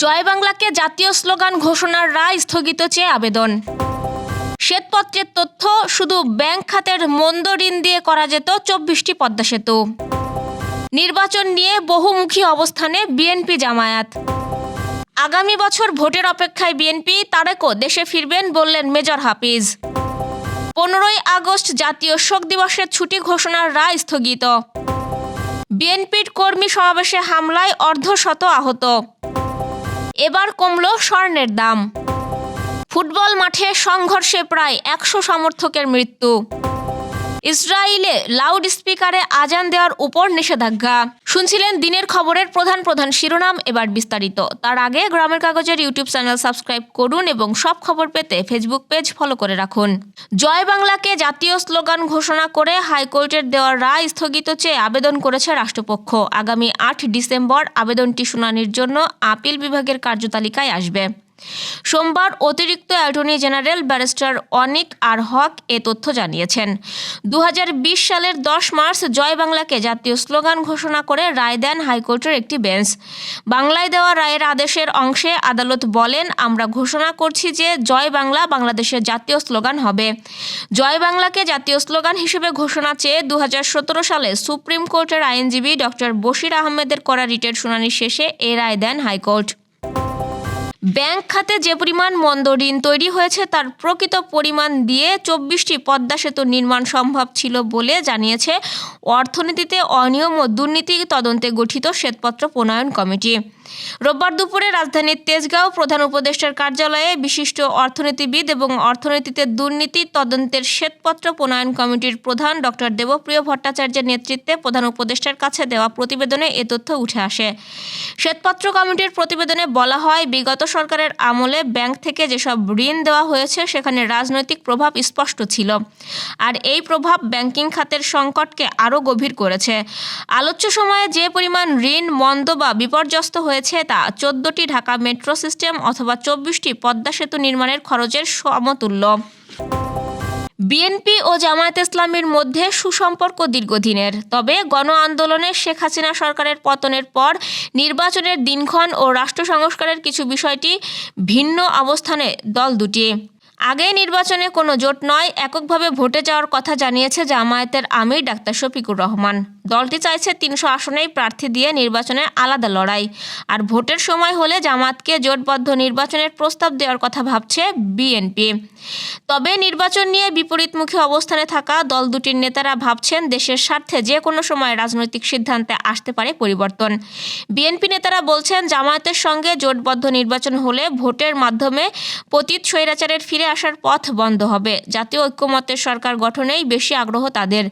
জয় বাংলাকে জাতীয় স্লোগান ঘোষণার রায় স্থগিত চেয়ে আবেদন। শ্বেতপত্রের তথ্য, শুধু ব্যাংক খাতের মন্দ ঋণ দিয়ে করা যেত চব্বিশটি পদ্মা সেতু। নির্বাচন নিয়ে বহুমুখী অবস্থানে বিএনপি জামায়াত। আগামী বছর ভোটের অপেক্ষায় বিএনপি তারেকও দেশে ফিরবেন বললেন মেজর হাফিজ। পনেরোই আগস্ট জাতীয় শোক দিবসের ছুটি ঘোষণার রায় স্থগিত। বিএনপির কর্মী সমাবেশে হামলায় অর্ধশত আহত। এবার কমল স্বর্ণের দাম। ফুটবল মাঠে সংঘর্ষে প্রায় একশো সমর্থকের মৃত্যু। ইসরায়েলে লাউড স্পিকারে আজান দেওয়ার উপর নিষেধাজ্ঞা। শুনছিলেন দিনের খবরের প্রধান প্রধান শিরোনাম, এবার বিস্তারিত। তার আগে গ্রামের কাগজের ইউটিউব চ্যানেল সাবস্ক্রাইব করুন এবং সব খবর পেতে ফেসবুক পেজ ফলো করে রাখুন। জয় বাংলাকে জাতীয় স্লোগান ঘোষণা করে হাইকোর্টের দেওয়ার রায় স্থগিত চেয়ে আবেদন করেছে রাষ্ট্রপক্ষ। আগামী আট ডিসেম্বর আবেদনটি শুনানির জন্য আপিল বিভাগের কার্যতালিকায় আসবে। সোমবার অতিরিক্ত attorney general barrister Anik R Haque এ তথ্য জানিয়েছেন। দু হাজার বিশ সালের দশ মার্চ জয় বাংলাকে জাতীয় স্লোগান ঘোষণা করে রায় দেন হাইকোর্টের একটি বেঞ্চ। বাংলায় দেওয়া রায়ের আদেশের অংশে আদালত বলেন, আমরা ঘোষণা করছি যে জয় বাংলা বাংলাদেশের জাতীয় স্লোগান হবে। জয় বাংলাকে জাতীয় স্লোগান হিসেবে ঘোষণা চেয়ে দু হাজার সতেরো সালে সুপ্রিম কোর্টের আইনজীবী ডক্টর বশির আহমেদের করা রিটের শুনানি শেষে এ রায় দেন হাইকোর্ট। ব্যাংক খাতে যে পরিমাণ মন্দ ঋণ তৈরি হয়েছে, তার প্রকৃত পরিমাণ দিয়ে চব্বিশটি পদ্মা সেতু নির্মাণ সম্ভব ছিল বলে জানিয়েছে অর্থনীতিতে অনিয়ম ও দুর্নীতি তদন্তে গঠিত শ্বেতপত্র প্রণয়ন কমিটি। রোববার দুপুরে রাজধানীর তেজগাঁও প্রধান উপদেষ্টার কার্যালয়ে বিশিষ্ট অর্থনীতিবিদ এবং অর্থনীতিতে দুর্নীতি তদন্তের শ্বেতপত্র প্রণয়ন কমিটির প্রধান ডক্টর দেবপ্রিয় ভট্টাচার্যের নেতৃত্বে প্রধান উপদেষ্টার কাছে দেওয়া প্রতিবেদনে এ তথ্য উঠে আসে। শ্বেতপত্র কমিটির প্রতিবেদনে বলা হয়, বিগত সরকারের আমলে ব্যাংক থেকে যেসব ঋণ দেওয়া হয়েছে, সেখানে রাজনৈতিক প্রভাব স্পষ্ট ছিল। আর এই প্রভাব ব্যাংকিং খাতের সংকটকে আরও গভীর করেছে। আলোচ্য সময়ে যে পরিমাণ ঋণ, মন্দ বা বিপর্যস্ত হয়েছে তা চোদ্দটি ঢাকা মেট্রো সিস্টেম অথবা চব্বিশটি পদ্মা সেতু নির্মাণের খরচের সমতুল্য। বিএনপি ও জামায়াত ইসলামের মধ্যে সুসম্পর্ক দীর্ঘদিনের। তবে গণ আন্দোলনে শেখ হাসিনা সরকারের পতনের পর নির্বাচনের দিনক্ষণ ও রাষ্ট্র সংস্কারের কিছু বিষয়টি ভিন্ন অবস্থানে দল দুটি। আগে নির্বাচনে কোনো জোট নয়, এককভাবে ভোটে যাওয়ার কথা জানিয়েছে জামায়াতের আমির ডাক্তার শফিকুর রহমান। দলটি চাইছে তিনশো আসনেই প্রার্থী দিয়ে নির্বাচনে আলাদা লড়াই। আর ভোটের সময় হলে জামাতকে জোটবদ্ধ নির্বাচনের প্রস্তাব দেওয়ার কথা ভাবছে বিএনপি। তবে নির্বাচন নিয়ে বিপরীতমুখী অবস্থানে থাকা দল দুটির নেতারা ভাবছেন দেশের স্বার্থে যে কোনো সময় রাজনৈতিক সিদ্ধান্তে আসতে পারে পরিবর্তন। বিএনপি নেতারা বলছেন, জামায়াতের সঙ্গে জোটবদ্ধ নির্বাচন হলে ভোটের মাধ্যমে পতীত স্বৈরাচারের ফিরে আসার পথ বন্ধ হবে। জাতীয় ঐক্যমত্যের সরকার গঠনেই বেশি আগ্রহ তাদের।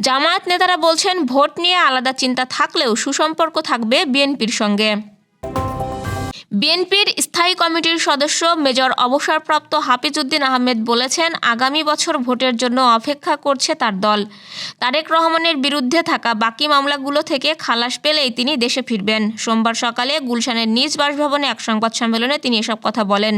জামায়াত নেতারা বলছেন, ভোট নিয়ে আলাদা চিন্তা থাকলেও সুসম্পর্ক থাকবে বিএনপির সঙ্গে। বিএনপির স্থায়ী কমিটির সদস্য মেজর অবসরপ্রাপ্ত হাফিজউদ্দিন আহমেদ বলেছেন, আগামী বছর ভোটের জন্য অপেক্ষা করছে তার দল। তারেক রহমানের বিরুদ্ধে থাকা বাকি মামলাগুলো থেকে খালাস পেলেই তিনি দেশে ফিরবেন। সোমবার সকালে গুলশানের নিজ বাসভবনে এক সংবাদ সম্মেলনে তিনি এসব কথা বলেন।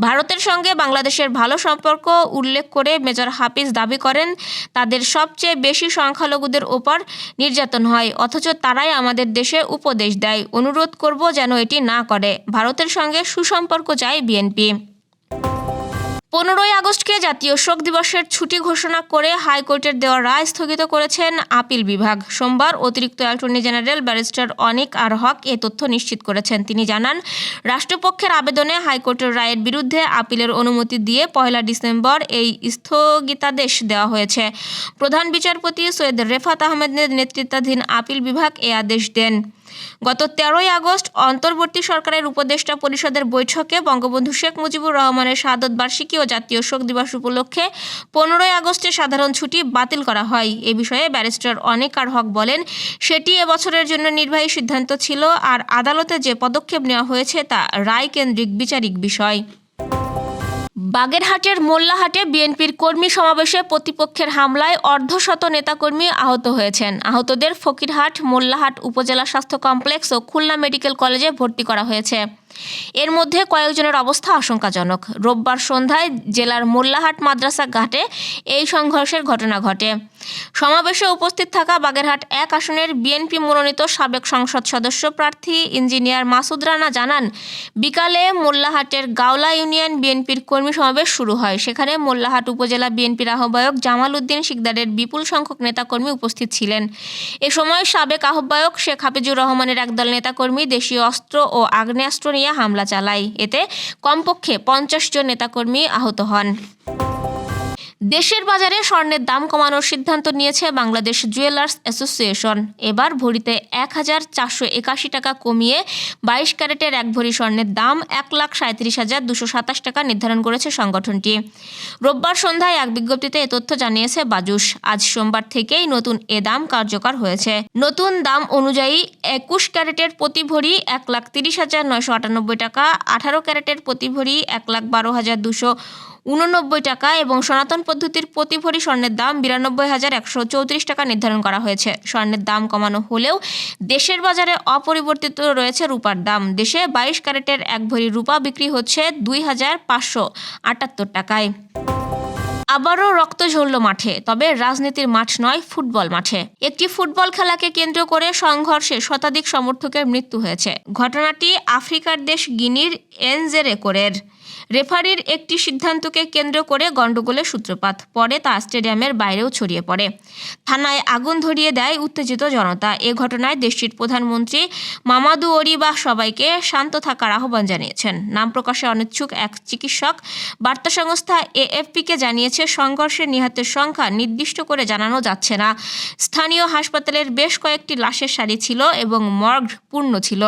ভারতের সঙ্গে বাংলাদেশের ভালো সম্পর্ক উল্লেখ করে মেজর হাফিজ দাবি করেন, তাদের সবচেয়ে বেশি সংখ্যালঘুদের ওপর নির্যাতন হয়, অথচ তারাই আমাদের দেশে উপদেশ দেয়। অনুরোধ করব যেন এটি না করে। ভারতের সঙ্গে সুসম্পর্ক চায় বিএনপি। পনেরোই আগস্টকে জাতীয় শোক দিবসের ছুটি ঘোষণা করে হাইকোর্টের দেওয়া রায় স্থগিত করেছেন আপিল বিভাগ। সোমবার অতিরিক্ত attorney general barrister Anik R Haque এ তথ্য নিশ্চিত করেছেন। তিনি জানান, রাষ্ট্রপক্ষের আবেদনে হাইকোর্টের রায়ের বিরুদ্ধে আপিলের অনুমতি দিয়ে পয়লা ডিসেম্বর এই স্থগিতাদেশ দেওয়া হয়েছে। প্রধান বিচারপতি সৈয়দ রেফাত আহমেদের নেতৃত্বাধীন আপিল বিভাগ এ আদেশ দেন। গত তেরোই আগস্ট অন্তর্বর্তী সরকারের উপদেষ্টা পরিষদের বৈঠকে বঙ্গবন্ধু শেখ মুজিবুর রহমানের শাহাদত বার্ষিকী ও জাতীয় শোক দিবস উপলক্ষে পনেরোই আগস্টে সাধারণ ছুটি বাতিল করা হয়। এ বিষয়ে ব্যারিস্টার অনেকার হক বলেন, সেটি এবছরের জন্য নির্বাহী সিদ্ধান্ত ছিল আর আদালতে যে পদক্ষেপ নেওয়া হয়েছে তা রায় কেন্দ্রিক বিচারিক বিষয়। বাগেরহাটের মোল্লাহাটে বিএনপির কর্মী সমাবেশে প্রতিপক্ষের হামলায় অর্ধশত নেতাকর্মী আহত হয়েছেন। আহতদের ফকিরহাট, মোল্লাহাট উপজেলা স্বাস্থ্য কমপ্লেক্স ও খুলনা মেডিকেল কলেজে ভর্তি করা হয়েছে। এর মধ্যে কয়েকজনের অবস্থা আশঙ্কাজনক। রোববার সন্ধ্যায় জেলার মোল্লাহাট মাদ্রাসা ঘাটে এই সংঘর্ষের ঘটনা ঘটে। সমাবেশে উপস্থিত থাকা বাগেরহাট এক আসনের বিএনপি মনোনীত সাবেক সংসদ সদস্য প্রার্থী ইঞ্জিনিয়ার মাসুদ রানা জানান, বিকালে মোল্লাহাটের গাওলা ইউনিয়ন বিএনপির কর্মী সমাবেশ শুরু হয়। সেখানে মোল্লাহাট উপজেলা বিএনপির আহ্বায়ক জামাল উদ্দিন শিকদারের বিপুল সংখ্যক নেতাকর্মী উপস্থিত ছিলেন। এ সময় সাবেক আহ্বায়ক শেখ হাফিজুর রহমানের একদল নেতাকর্মী দেশীয় অস্ত্র ও আগ্নেয়াস্ত্র নিয়ে হামলা চালায়। এতে কমপক্ষে পঞ্চাশ জন নেতাকর্মী আহত হন। দেশের বাজারে স্বর্ণের দাম কমানোর সিদ্ধান্ত নিয়েছে বাংলাদেশ জুয়েলার্স অ্যাসোসিয়েশন। এবার ভরিতে এক হাজার চারশো একাশি টাকা কমিয়ে বাইশ ক্যারেটের এক ভরি স্বর্ণের দাম এক লাখ সাঁত্রিশ হাজার দুশো সাতাশ টাকা নির্ধারণ করেছে সংগঠনটি। রোববার সন্ধ্যায় এক বিজ্ঞপ্তিতে এ তথ্য জানিয়েছে বাজুস আজ সোমবার থেকেই নতুন এ দাম কার্যকর হয়েছে। নতুন দাম অনুযায়ী একুশ ক্যারেটের প্রতি ভরি এক লাখ তিরিশ হাজার নয়শো আটানব্বই টাকা, আঠারো ক্যারেটের প্রতি ভরি এক লাখ বারো হাজার দুশো উননব্বই টাকা এবং সনাতন পদ্ধতির প্রতি ভরি স্বর্ণের দাম বিরানব্বই হাজার একশো চৌত্রিশ টাকা নির্ধারণ করা হয়েছে। স্বর্ণের দাম কমানো হলেও দেশের বাজারে অপরিবর্তিত রয়েছে রূপার দাম। দেশে বাইশ ক্যারেটের এক ভরি রূপা বিক্রি হচ্ছে দুই হাজার পাঁচশো আটাত্তর টাকায়। আবারও রক্ত ঝরল মাঠে, তবে রাজনীতির মাঠ নয়, ফুটবল মাঠে। একটি ফুটবল খেলাকে কেন্দ্র করে সংঘর্ষে শতাধিক সমর্থকের মৃত্যু হয়েছে। ঘটনাটি আফ্রিকার দেশ গিনির এনজেরেকোরের রেফারির একটি সিদ্ধান্তকে কেন্দ্র করে গণ্ডগোলের সূত্রপাত। পরে তা স্টেডিয়ামের বাইরেও ছড়িয়ে পড়ে। থানায় আগুন ধরিয়ে দেয় উত্তেজিত জনতা। এ ঘটনায় দেশটির প্রধানমন্ত্রী মামাদু ওরিবা সবাইকে শান্ত থাকার আহ্বান জানিয়েছেন। নাম প্রকাশে অনিচ্ছুক এক চিকিৎসক বার্তা সংস্থা এএফপিকে জানিয়েছে সংঘর্ষের নিহতের সংখ্যা নির্দিষ্ট করে জানানো যাচ্ছে না। স্থানীয় হাসপাতালের বেশ কয়েকটি লাশের সারি ছিল এবং মর্গ পূর্ণ ছিল।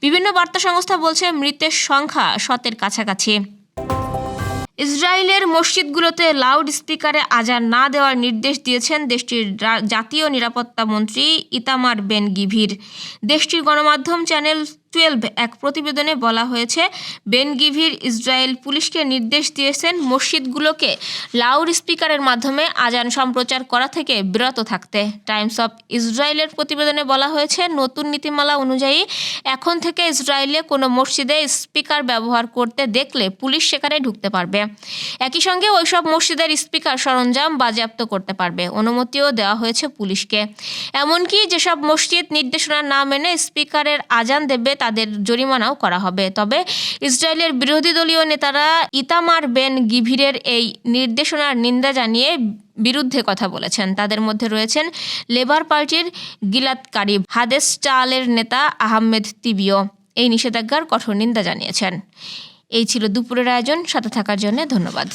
বিভিন্ন বার্তা সংস্থা বলছে, মৃতের সংখ্যা শতের কাছাকাছি। ইসরায়েলের মসজিদগুলোতে লাউড স্পিকারে আজান না দেওয়ার নির্দেশ দিয়েছেন দেশটির জাতীয় নিরাপত্তা মন্ত্রী ইতামার বেন গিভির। দেশটির গণমাধ্যম চ্যানেল টুয়েলভ এক প্রতিবেদনে বলা হয়েছে বেনগিভির ইসরায়েল পুলিশকে নির্দেশ দিয়েছেন মসজিদগুলোকে লাউড স্পিকারের মাধ্যমে আজান সম্প্রচার করা থেকে বিরত থাকতে। টাইমস অফ ইসরায়েলের প্রতিবেদনে বলা হয়েছে, নতুন নীতিমালা অনুযায়ী এখন থেকে ইসরায়েলে কোনো মসজিদে স্পিকার ব্যবহার করতে দেখলে পুলিশ সেখানে ঢুকতে পারবে। একই সঙ্গে ওইসব মসজিদের স্পিকার সরঞ্জাম বাজেয়াপ্ত করতে পারবে, অনুমতিও দেওয়া হয়েছে পুলিশকে। এমনকি যেসব মসজিদ নির্দেশনা না মেনে স্পিকারের আজান দেবে তাদের জরিমানাও করা হবে। তবে ইসরায়েলের বিরোধী দলীয় নেতারা ইতামার বেন গিভিরের এই নির্দেশনার নিন্দা জানিয়ে বিরুদ্ধে কথা বলেছেন। তাদের মধ্যে রয়েছেন লেবার পার্টির গিলাত কারিব, হাদেস চালের নেতা আহমেদ তিবিও। এই নিষেধাজ্ঞার কঠোর নিন্দা জানিয়েছেন। এই ছিল দুপুরের আয়োজন। সাথে থাকার জন্য ধন্যবাদ।